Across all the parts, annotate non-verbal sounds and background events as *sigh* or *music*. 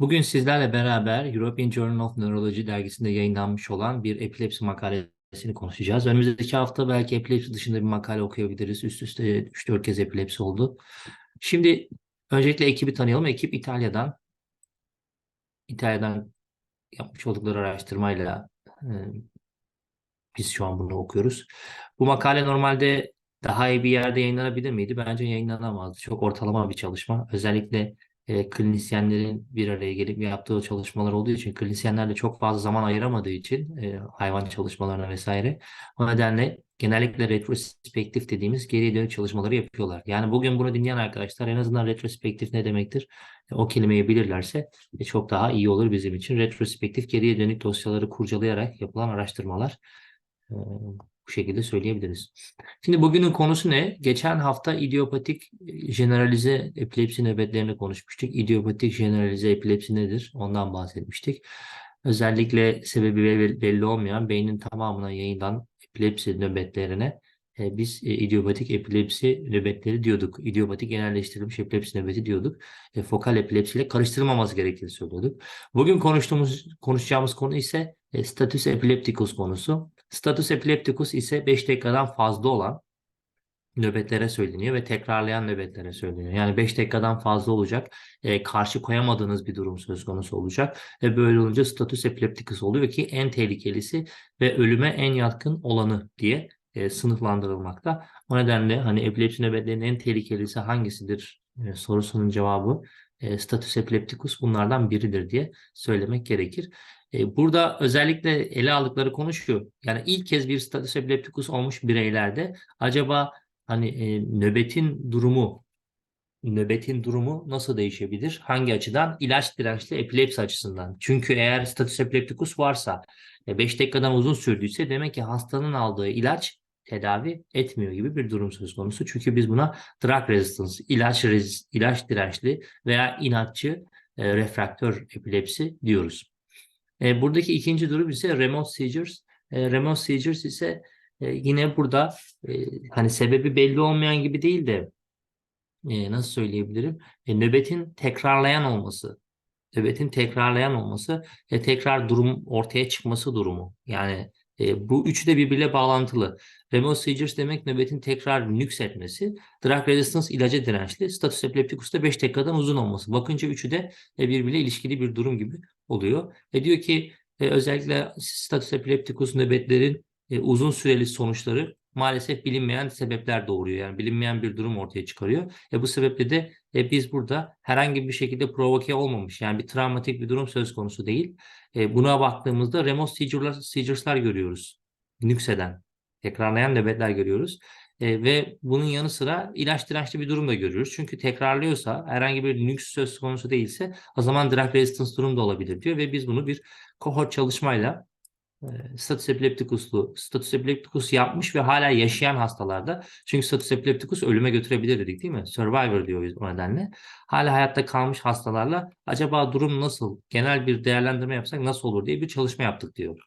Bugün sizlerle beraber European Journal of Neurology dergisinde yayınlanmış olan bir epilepsi makalesini konuşacağız. Önümüzdeki hafta belki epilepsi dışında bir makale okuyabiliriz. Üst üste 3-4 kez epilepsi oldu. Şimdi öncelikle ekibi tanıyalım. Ekip İtalya'dan. İtalya'dan yapmış oldukları araştırmayla e, biz şu an bunu okuyoruz. Bu makale normalde daha iyi bir yerde yayınlanabilir miydi? Bence yayınlanamazdı. Çok ortalama bir çalışma. Özellikle e, klinisyenlerin bir araya gelip yaptığı çalışmalar olduğu için klinisyenler de çok fazla zaman ayıramadığı için e, hayvan çalışmalarına vesaire. O nedenle genellikle retrospektif dediğimiz geriye dönük çalışmaları yapıyorlar. Yani bugün bunu dinleyen arkadaşlar en azından retrospektif ne demektir? E, o kelimeyi bilirlerse e, çok daha iyi olur bizim için. Retrospektif geriye dönük dosyaları kurcalayarak yapılan araştırmalar. E, bu şekilde söyleyebiliriz. Şimdi bugünün konusu ne? Geçen hafta idiopatik jeneralize epilepsi nöbetlerini konuşmuştuk. İdiopatik jeneralize epilepsi nedir? Ondan bahsetmiştik. Özellikle sebebi bel- belli olmayan beynin tamamına yayılan epilepsi nöbetlerine e, biz e, idiopatik epilepsi nöbetleri diyorduk. İdiopatik genelleştirilmiş epilepsi nöbeti diyorduk. E, fokal epilepsiyle karıştırılmaması gerektiğini söylüyorduk. Bugün konuştuğumuz konuşacağımız konu ise e, status epilepticus konusu. Status epilepticus ise 5 dakikadan fazla olan nöbetlere söyleniyor ve tekrarlayan nöbetlere söyleniyor. Yani 5 dakikadan fazla olacak, e, karşı koyamadığınız bir durum söz konusu olacak ve böyle olunca status epilepticus oluyor ki en tehlikelisi ve ölüme en yatkın olanı diye e, sınıflandırılmakta. O nedenle hani epilepsi nöbetlerinin en tehlikelisi hangisidir e, sorusunun cevabı e, status epilepticus bunlardan biridir diye söylemek gerekir. E, burada özellikle ele aldıkları konu şu. Yani ilk kez bir status epilepticus olmuş bireylerde acaba hani e, nöbetin durumu nöbetin durumu nasıl değişebilir? Hangi açıdan? İlaç dirençli epilepsi açısından. Çünkü eğer status epilepticus varsa 5 dakikadan uzun sürdüyse demek ki hastanın aldığı ilaç tedavi etmiyor gibi bir durum söz konusu. Çünkü biz buna drug resistance, ilaç rezist, ilaç dirençli veya inatçı e, refraktör epilepsi diyoruz. E, buradaki ikinci durum ise remote seizures. E, remote seizures ise e, yine burada e, hani sebebi belli olmayan gibi değil de e, nasıl söyleyebilirim? E, nöbetin tekrarlayan olması. Nöbetin tekrarlayan olması ve tekrar durum ortaya çıkması durumu. Yani e, bu üçü de birbiriyle bağlantılı. Remote seizures demek nöbetin tekrar nüksetmesi. Drug resistance ilaca dirençli. Status epilepticus da 5 dakikadan uzun olması. Bakınca üçü de e, birbiriyle ilişkili bir durum gibi oluyor. Ve diyor ki e, özellikle status epilepticus nöbetlerin e, uzun süreli sonuçları maalesef bilinmeyen sebepler doğuruyor. Yani bilinmeyen bir durum ortaya çıkarıyor. E, bu sebeple de e, biz burada herhangi bir şekilde provoke olmamış yani bir travmatik bir durum söz konusu değil. E, buna baktığımızda remote seizure'lar, seizures'lar görüyoruz. Nükseden, tekrarlayan nöbetler görüyoruz. E, ve bunun yanı sıra ilaç dirençli bir durum da görüyoruz. Çünkü tekrarlıyorsa herhangi bir nüks söz konusu değilse o zaman drug resistance durum da olabilir diyor ve biz bunu bir kohort çalışmayla status epilepticuslu, status epilepticus yapmış ve hala yaşayan hastalarda. Çünkü status epilepticus ölüme götürebilir dedik değil mi? Survivor diyoruz o nedenle. Hala hayatta kalmış hastalarla acaba durum nasıl? Genel bir değerlendirme yapsak nasıl olur diye bir çalışma yaptık diyor.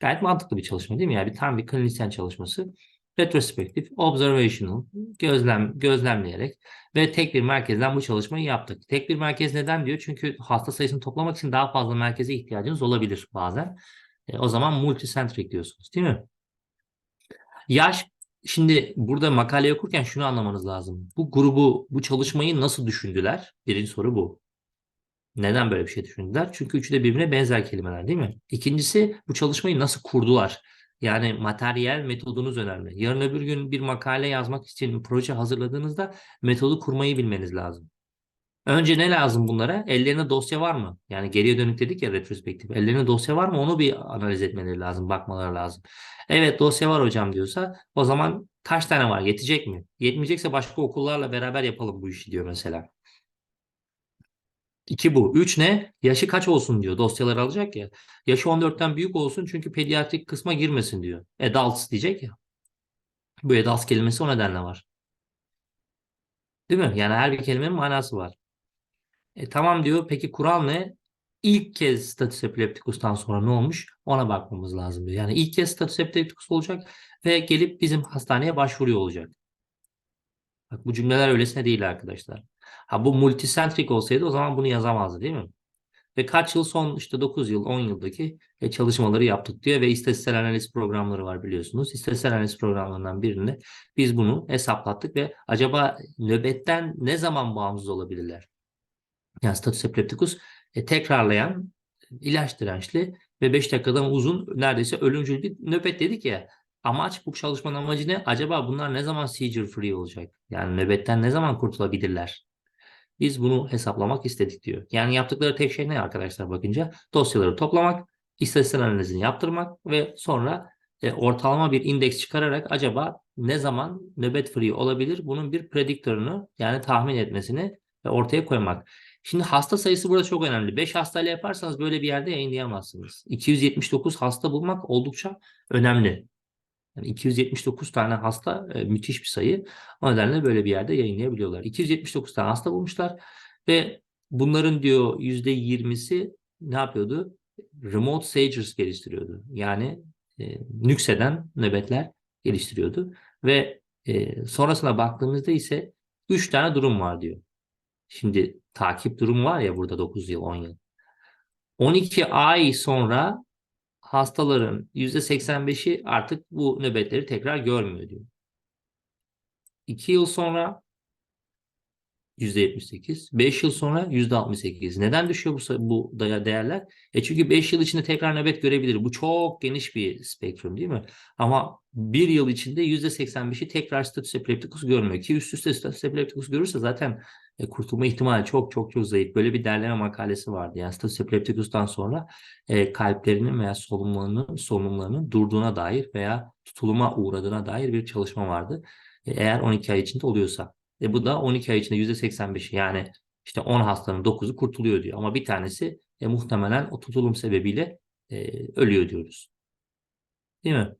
Gayet mantıklı bir çalışma değil mi? Yani bir tam bir klinisyen çalışması. Retrospektif, observational, gözlem, gözlemleyerek ve tek bir merkezden bu çalışmayı yaptık. Tek bir merkez neden diyor? Çünkü hasta sayısını toplamak için daha fazla merkeze ihtiyacınız olabilir bazen. E, o zaman multicentric diyorsunuz değil mi? Yaş, şimdi burada makale okurken şunu anlamanız lazım. Bu grubu, bu çalışmayı nasıl düşündüler? Birinci soru bu. Neden böyle bir şey düşündüler? Çünkü üçü de birbirine benzer kelimeler değil mi? İkincisi bu çalışmayı nasıl kurdular? Yani materyal metodunuz önemli. Yarın öbür gün bir makale yazmak için proje hazırladığınızda metodu kurmayı bilmeniz lazım. Önce ne lazım bunlara? Ellerinde dosya var mı? Yani geriye dönük dedik ya retrospektif. Ellerinde dosya var mı? Onu bir analiz etmeleri lazım, bakmaları lazım. Evet dosya var hocam diyorsa o zaman kaç tane var? Yetecek mi? Yetmeyecekse başka okullarla beraber yapalım bu işi diyor mesela. İki bu. Üç ne? Yaşı kaç olsun diyor. Dosyaları alacak ya. Yaşı 14'ten büyük olsun çünkü pediatrik kısma girmesin diyor. Adults diyecek ya. Bu adults kelimesi o nedenle var. Değil mi? Yani her bir kelimenin manası var. E, tamam diyor. Peki kural ne? İlk kez status epilepticus'tan sonra ne olmuş? Ona bakmamız lazım diyor. Yani ilk kez status epilepticus olacak ve gelip bizim hastaneye başvuruyor olacak. Bak bu cümleler öylesine değil arkadaşlar. Ha bu multicentric olsaydı o zaman bunu yazamazdı değil mi? Ve kaç yıl son işte 9 yıl 10 yıldaki e, çalışmaları yaptık diyor ve istatistiksel analiz programları var biliyorsunuz. İstatistiksel analiz programlarından birinde biz bunu hesaplattık ve acaba nöbetten ne zaman bağımsız olabilirler? Yani status epilepticus e, tekrarlayan ilaç dirençli ve 5 dakikadan uzun neredeyse ölümcül bir nöbet dedik ya. Amaç bu çalışmanın amacı ne? Acaba bunlar ne zaman seizure free olacak? Yani nöbetten ne zaman kurtulabilirler? Biz bunu hesaplamak istedik diyor. Yani yaptıkları tek şey ne arkadaşlar bakınca? Dosyaları toplamak, istatistik analizini yaptırmak ve sonra e, ortalama bir indeks çıkararak acaba ne zaman nöbet free olabilir? Bunun bir prediktörünü yani tahmin etmesini ortaya koymak. Şimdi hasta sayısı burada çok önemli. 5 hastayla yaparsanız böyle bir yerde yayınlayamazsınız. 279 hasta bulmak oldukça önemli. Yani 279 tane hasta e, müthiş bir sayı. O nedenle böyle bir yerde yayınlayabiliyorlar. 279 tane hasta bulmuşlar ve bunların diyor %20'si ne yapıyordu? Remote Sagers geliştiriyordu. Yani e, nükseden nöbetler geliştiriyordu. Ve e, sonrasına baktığımızda ise 3 tane durum var diyor. Şimdi takip durumu var ya burada 9 yıl 10 yıl. 12 ay sonra hastaların %85'i artık bu nöbetleri tekrar görmüyor diyor. 2 yıl sonra %78, 5 yıl sonra %68. Neden düşüyor bu, bu değerler? E çünkü 5 yıl içinde tekrar nöbet görebilir. Bu çok geniş bir spektrum değil mi? Ama 1 yıl içinde %85'i tekrar status epilepticus görmüyor. Ki üst üste status epilepticus görürse zaten e, kurtulma ihtimali çok çok çok zayıf. Böyle bir derleme makalesi vardı. Yani status epilepticus'tan sonra e, kalplerinin veya solunumlarının, solunumlarının durduğuna dair veya tutuluma uğradığına dair bir çalışma vardı. E, eğer 12 ay içinde oluyorsa. E, bu da 12 ay içinde %85'i yani işte 10 hastanın 9'u kurtuluyor diyor. Ama bir tanesi e, muhtemelen o tutulum sebebiyle e, ölüyor diyoruz. Değil mi?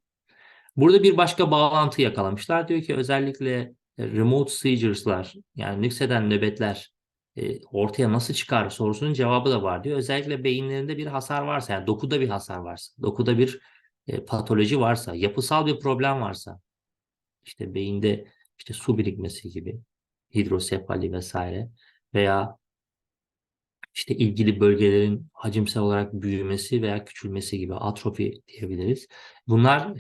Burada bir başka bağlantı yakalamışlar. Diyor ki özellikle remote seizures'lar yani nükseden nöbetler e, ortaya nasıl çıkar sorusunun cevabı da var diyor. Özellikle beyinlerinde bir hasar varsa yani dokuda bir hasar varsa, dokuda bir e, patoloji varsa, yapısal bir problem varsa işte beyinde işte su birikmesi gibi hidrosefali vesaire veya işte ilgili bölgelerin hacimsel olarak büyümesi veya küçülmesi gibi atrofi diyebiliriz. Bunlar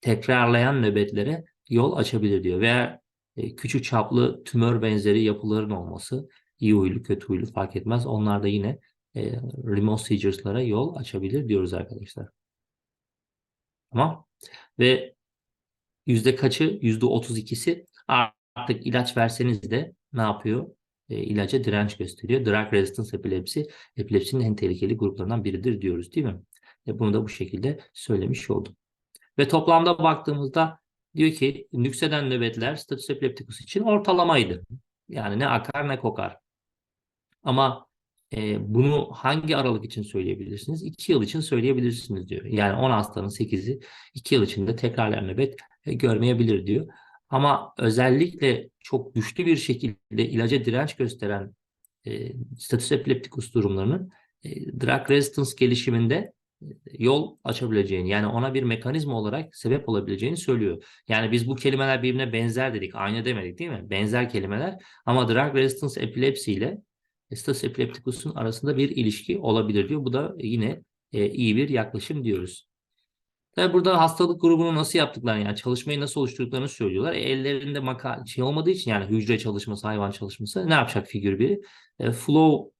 tekrarlayan nöbetlere yol açabilir diyor. Veya e, küçük çaplı tümör benzeri yapıların olması iyi huylu kötü huylu fark etmez. Onlar da yine e, remote seizures'lara yol açabilir diyoruz arkadaşlar. Tamam. Ve yüzde kaçı? Yüzde otuz ikisi artık ilaç verseniz de ne yapıyor? E, ilaca direnç gösteriyor. Drug resistance epilepsi epilepsinin en tehlikeli gruplarından biridir diyoruz değil mi? E, bunu da bu şekilde söylemiş oldum. Ve toplamda baktığımızda diyor ki nükseden nöbetler status epilepticus için ortalamaydı. Yani ne akar ne kokar. Ama e, bunu hangi aralık için söyleyebilirsiniz? 2 yıl için söyleyebilirsiniz diyor. Yani 10 hastanın 8'i 2 yıl içinde tekrarlayan nöbet e, görmeyebilir diyor. Ama özellikle çok güçlü bir şekilde ilaca direnç gösteren e, status epilepticus durumlarının e, drug resistance gelişiminde yol açabileceğini yani ona bir mekanizma olarak sebep olabileceğini söylüyor. Yani biz bu kelimeler birbirine benzer dedik. Aynı demedik değil mi? Benzer kelimeler ama drug resistance epilepsi ile status epilepticus'un arasında bir ilişki olabilir diyor. Bu da yine e, iyi bir yaklaşım diyoruz. Tabii burada hastalık grubunu nasıl yaptıklarını yani çalışmayı nasıl oluşturduklarını söylüyorlar. E, ellerinde maka şey olmadığı için yani hücre çalışması, hayvan çalışması ne yapacak figür biri? E, flow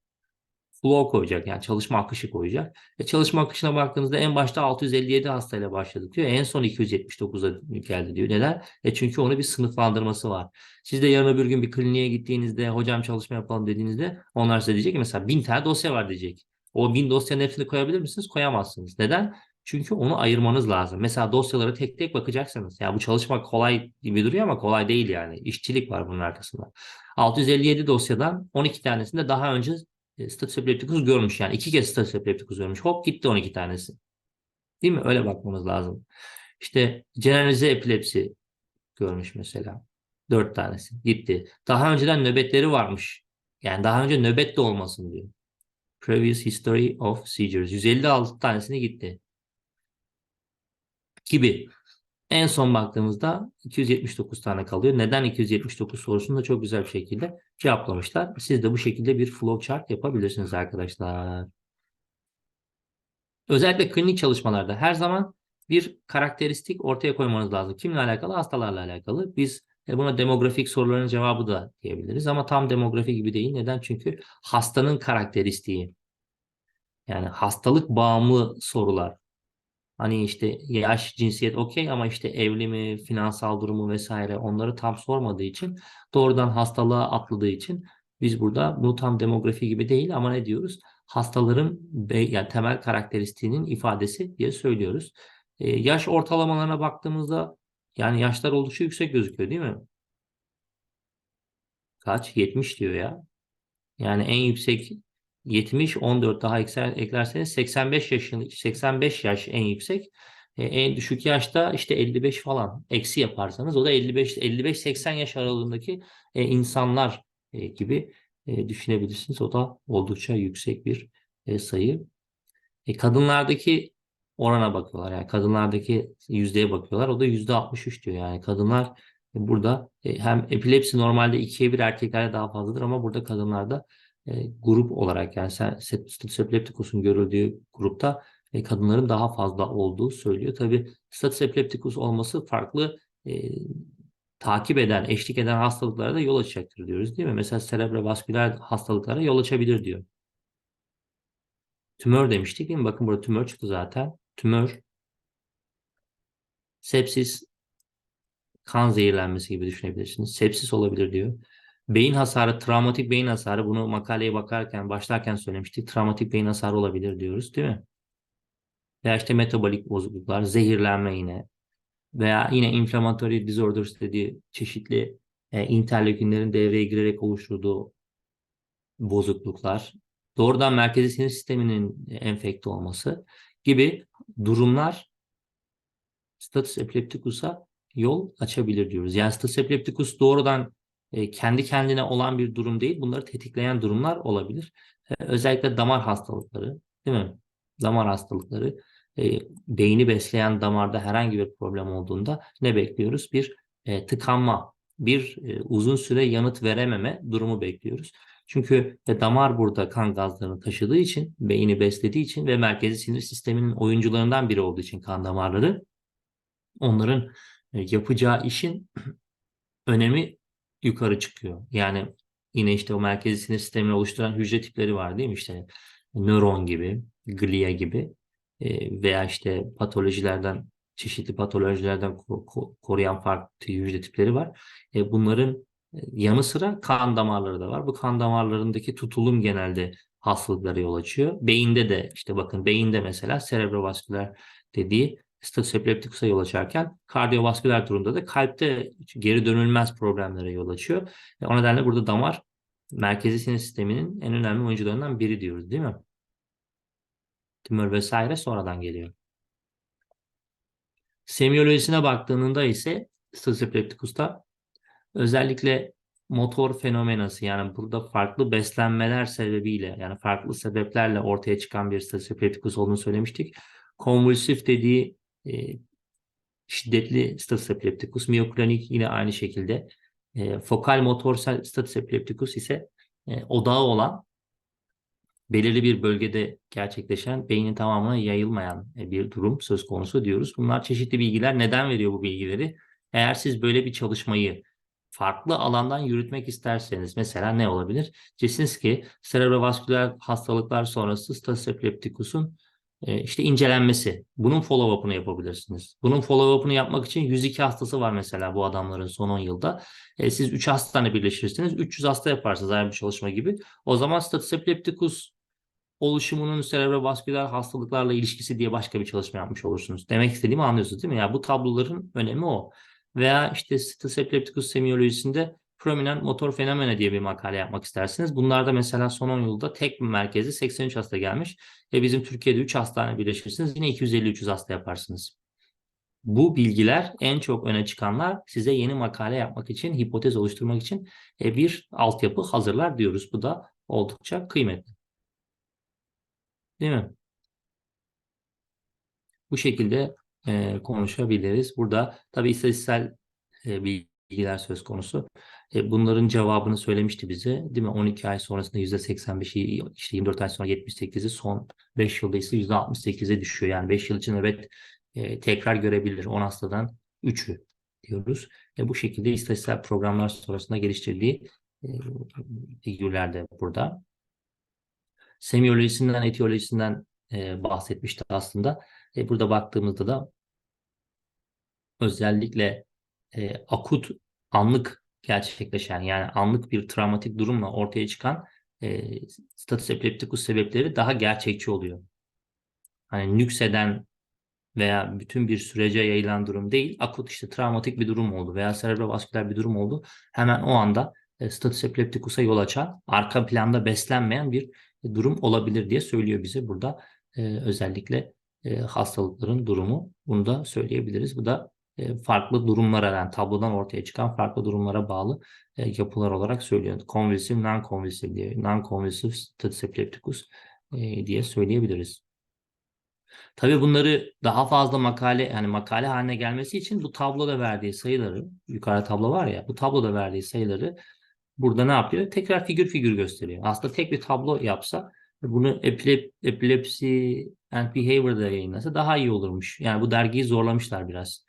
flow koyacak yani çalışma akışı koyacak. E çalışma akışına baktığınızda en başta 657 hastayla başladık diyor. En son 279'a geldi diyor. Neden? E çünkü onu bir sınıflandırması var. Siz de yarın öbür gün bir kliniğe gittiğinizde hocam çalışma yapalım dediğinizde onlar size diyecek ki mesela 1000 tane dosya var diyecek. O 1000 dosyanın hepsini koyabilir misiniz? Koyamazsınız. Neden? Çünkü onu ayırmanız lazım. Mesela dosyalara tek tek bakacaksınız. Ya yani bu çalışma kolay gibi duruyor ama kolay değil yani. İşçilik var bunun arkasında. 657 dosyadan 12 tanesinde daha önce e, epilepticus görmüş yani. iki kez epilepticus görmüş. Hop gitti 12 tanesi. Değil mi? Öyle bakmamız lazım. İşte generalize epilepsi görmüş mesela. Dört tanesi. Gitti. Daha önceden nöbetleri varmış. Yani daha önce nöbet de olmasın diyor. Previous history of seizures. 156 tanesini gitti. Gibi. En son baktığımızda 279 tane kalıyor. Neden 279 sorusunu da çok güzel bir şekilde cevaplamışlar. Siz de bu şekilde bir flowchart yapabilirsiniz arkadaşlar. Özellikle klinik çalışmalarda her zaman bir karakteristik ortaya koymanız lazım. Kimle alakalı? Hastalarla alakalı. Biz e, buna demografik soruların cevabı da diyebiliriz ama tam demografi gibi değil. Neden? Çünkü hastanın karakteristiği. Yani hastalık bağımlı sorular. Hani işte yaş, cinsiyet okey ama işte evli mi, finansal durumu vesaire onları tam sormadığı için doğrudan hastalığa atladığı için biz burada bu tam demografi gibi değil ama ne diyoruz? Hastaların yani temel karakteristiğinin ifadesi diye söylüyoruz. Ee, yaş ortalamalarına baktığımızda yani yaşlar oldukça yüksek gözüküyor değil mi? Kaç? 70 diyor ya. Yani en yüksek 70, 14 daha ekler, eklerseniz 85 yaşın 85 yaş en yüksek. E, en düşük yaşta işte 55 falan eksi yaparsanız o da 55 55 80 yaş aralığındaki e, insanlar e, gibi düşünebilirsiniz. O da oldukça yüksek bir sayı. Kadınlardaki orana bakıyorlar. Yani kadınlardaki yüzdeye bakıyorlar. O da yüzde 63 diyor. Yani kadınlar burada hem epilepsi normalde ikiye bir erkeklerde daha fazladır ama burada kadınlarda e, grup olarak yani status epilepticus'un görüldüğü grupta e, kadınların daha fazla olduğu söylüyor. Tabi status olması farklı e, takip eden, eşlik eden hastalıklara da yol açacaktır diyoruz değil mi? Mesela serebrovasküler hastalıklara yol açabilir diyor. Tümör demiştik değil mi? Bakın burada tümör çıktı zaten. Tümör, sepsis, kan zehirlenmesi gibi düşünebilirsiniz. Sepsis olabilir diyor. Beyin hasarı, travmatik beyin hasarı bunu makaleye bakarken, başlarken söylemiştik. Travmatik beyin hasarı olabilir diyoruz değil mi? Veya işte metabolik bozukluklar, zehirlenme yine. Veya yine inflammatory disorders dediği çeşitli e, interleukinlerin devreye girerek oluşturduğu bozukluklar. Doğrudan merkezi sinir sisteminin enfekte olması gibi durumlar status epilepticus'a yol açabilir diyoruz. Yani status epilepticus doğrudan e, kendi kendine olan bir durum değil. Bunları tetikleyen durumlar olabilir. E, özellikle damar hastalıkları, değil mi? Damar hastalıkları, e, beyni besleyen damarda herhangi bir problem olduğunda ne bekliyoruz? Bir tıkanma, bir uzun süre yanıt verememe durumu bekliyoruz. Çünkü damar burada kan gazlarını taşıdığı için, beyni beslediği için ve merkezi sinir sisteminin oyuncularından biri olduğu için kan damarları onların yapacağı işin *clears throat* önemi yukarı çıkıyor. Yani yine işte o merkezi sinir sistemini oluşturan hücre tipleri var değil mi? İşte nöron gibi, glia gibi e, veya işte patolojilerden çeşitli patolojilerden koruyan farklı hücre tipleri var. E, bunların e, yanı sıra kan damarları da var. Bu kan damarlarındaki tutulum genelde hastalıklara yol açıyor. Beyinde de işte bakın beyinde mesela serebrovasküler dediği epilepticus'a yol açarken kardiyovasküler durumda da kalpte geri dönülmez problemlere yol açıyor. E o nedenle burada damar merkezi sinir sisteminin en önemli oyuncularından biri diyoruz değil mi? Tümör vesaire sonradan geliyor. Semiyolojisine baktığında ise epilepticus'ta özellikle motor fenomenası yani burada farklı beslenmeler sebebiyle yani farklı sebeplerle ortaya çıkan bir epilepticus olduğunu söylemiştik. Konvulsif dediği e, şiddetli status epilepticus, miyoklonik yine aynı şekilde. E, fokal motor status epilepticus ise e, odağı olan belirli bir bölgede gerçekleşen beynin tamamına yayılmayan e, bir durum söz konusu diyoruz. Bunlar çeşitli bilgiler. Neden veriyor bu bilgileri? Eğer siz böyle bir çalışmayı farklı alandan yürütmek isterseniz mesela ne olabilir? Diyeceksiniz ki serebrovasküler hastalıklar sonrası status epilepticus'un e, işte incelenmesi. Bunun follow-up'ını yapabilirsiniz. Bunun follow-up'ını yapmak için 102 hastası var mesela bu adamların son 10 yılda. E, siz 3 hastane birleştirirsiniz. 300 hasta yaparsınız aynı bir çalışma gibi. O zaman status epilepticus oluşumunun serebrovasküler hastalıklarla ilişkisi diye başka bir çalışma yapmış olursunuz. Demek istediğimi anlıyorsunuz değil mi? Yani bu tabloların önemi o. Veya işte status epilepticus semiyolojisinde prominent motor fenomene diye bir makale yapmak istersiniz. Bunlarda mesela son 10 yılda tek bir merkezi 83 hasta gelmiş. Ve bizim Türkiye'de 3 hastane birleşirsiniz. Yine 250-300 hasta yaparsınız. Bu bilgiler en çok öne çıkanlar size yeni makale yapmak için, hipotez oluşturmak için e, bir altyapı hazırlar diyoruz. Bu da oldukça kıymetli. Değil mi? Bu şekilde e, konuşabiliriz. Burada tabii istatistiksel e, bilgiler söz konusu. E, bunların cevabını söylemişti bize. Değil mi? 12 ay sonrasında %85'i, işte 24 ay sonra 78'i, son 5 yılda ise %68'e düşüyor. Yani 5 yıl için evet e, tekrar görebilir. 10 hastadan 3'ü diyoruz. E, bu şekilde istatistiksel programlar sonrasında geliştirdiği e, figürler de burada. Semiyolojisinden, etiyolojisinden e, bahsetmişti aslında. E, burada baktığımızda da özellikle e, akut anlık gerçekleşen yani anlık bir travmatik durumla ortaya çıkan e, status epileptikus sebepleri daha gerçekçi oluyor. Hani nükseden veya bütün bir sürece yayılan durum değil, akut işte travmatik bir durum oldu veya serebrovasküler bir durum oldu. Hemen o anda e, status epileptikusa yol açan, arka planda beslenmeyen bir durum olabilir diye söylüyor bize burada e, özellikle e, hastalıkların durumu. Bunu da söyleyebiliriz. Bu da farklı durumlara yani tablodan ortaya çıkan farklı durumlara bağlı e, yapılar olarak söylüyor. Convulsive, non-convulsive diye, non-convulsive status epilepticus e, diye söyleyebiliriz. Tabii bunları daha fazla makale yani makale haline gelmesi için bu tabloda verdiği sayıları yukarıda tablo var ya bu tabloda verdiği sayıları burada ne yapıyor? Tekrar figür figür gösteriyor. Aslında tek bir tablo yapsa bunu epilep, Epilepsy and Behavior'da yayınlasa daha iyi olurmuş. Yani bu dergiyi zorlamışlar biraz.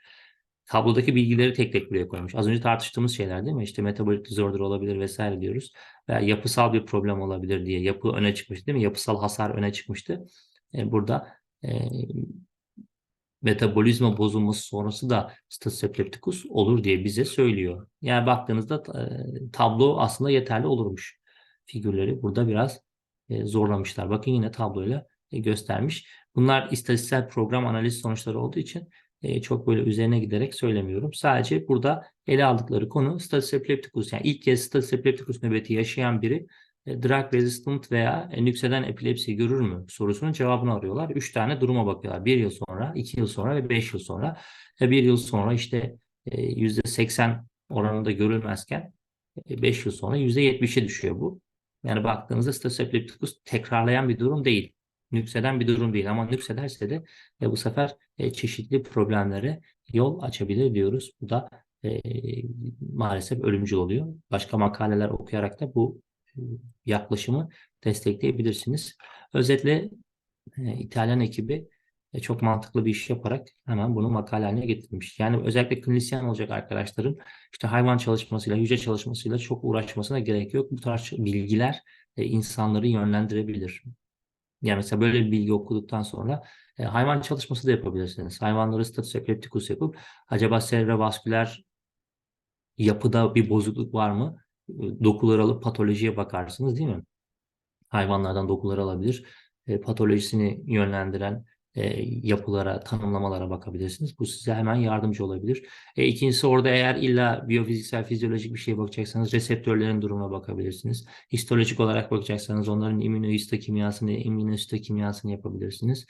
Tablodaki bilgileri tek tek buraya koymuş. Az önce tartıştığımız şeyler değil mi? İşte metabolic disorder olabilir vesaire diyoruz. Veya yapısal bir problem olabilir diye yapı öne çıkmış değil mi? Yapısal hasar öne çıkmıştı. E, burada e, metabolizma bozulması sonrası da status epilepticus olur diye bize söylüyor. Yani baktığınızda e, tablo aslında yeterli olurmuş. Figürleri burada biraz e, zorlamışlar. Bakın yine tabloyla e, göstermiş. Bunlar istatistiksel program analiz sonuçları olduğu için e, çok böyle üzerine giderek söylemiyorum. Sadece burada ele aldıkları konu status epilepticus. Yani ilk kez status epilepticus nöbeti yaşayan biri e, drug resistant veya e, nükseden epilepsi görür mü sorusunun cevabını arıyorlar. Üç tane duruma bakıyorlar. Bir yıl sonra, iki yıl sonra ve beş yıl sonra. E, bir yıl sonra işte e, yüzde seksen oranında görülmezken e, beş yıl sonra yüzde yetmişe düşüyor bu. Yani baktığınızda status epilepticus tekrarlayan bir durum değil. Nükseden bir durum değil ama nüksederse de e, bu sefer e, çeşitli problemlere yol açabilir diyoruz. Bu da e, maalesef ölümcül oluyor. Başka makaleler okuyarak da bu e, yaklaşımı destekleyebilirsiniz. Özetle e, İtalyan ekibi e, çok mantıklı bir iş yaparak hemen bunu makale haline getirmiş. Yani özellikle klinisyen olacak arkadaşların işte hayvan çalışmasıyla, hücre çalışmasıyla çok uğraşmasına gerek yok. Bu tarz bilgiler e, insanları yönlendirebilir. Yani mesela böyle bir bilgi okuduktan sonra e, hayvan çalışması da yapabilirsiniz. Hayvanları status epilepticus yapıp acaba serebrovasküler yapıda bir bozukluk var mı? E, dokuları alıp patolojiye bakarsınız değil mi? Hayvanlardan dokuları alabilir. E, patolojisini yönlendiren e, yapılara, tanımlamalara bakabilirsiniz. Bu size hemen yardımcı olabilir. E, ikincisi orada eğer illa biyofiziksel, fizyolojik bir şeye bakacaksanız reseptörlerin durumuna bakabilirsiniz. Histolojik olarak bakacaksanız onların immünohistokimyasını, immünohistokimyasını yapabilirsiniz.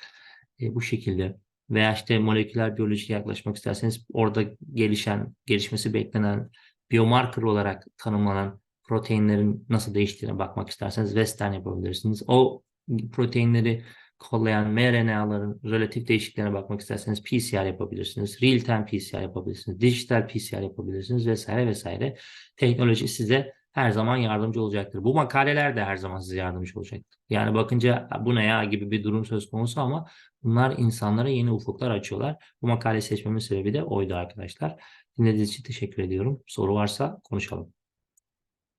E, bu şekilde veya işte moleküler biyolojiye yaklaşmak isterseniz orada gelişen, gelişmesi beklenen biomarker olarak tanımlanan proteinlerin nasıl değiştiğine bakmak isterseniz Western yapabilirsiniz. O proteinleri kollayan mRNA'ların relatif değişikliklerine bakmak isterseniz PCR yapabilirsiniz. Real time PCR yapabilirsiniz. Dijital PCR yapabilirsiniz vesaire vesaire. Teknoloji size her zaman yardımcı olacaktır. Bu makaleler de her zaman size yardımcı olacaktır. Yani bakınca bu ne ya gibi bir durum söz konusu ama bunlar insanlara yeni ufuklar açıyorlar. Bu makale seçmemin sebebi de oydu arkadaşlar. Dinlediğiniz için teşekkür ediyorum. Soru varsa konuşalım.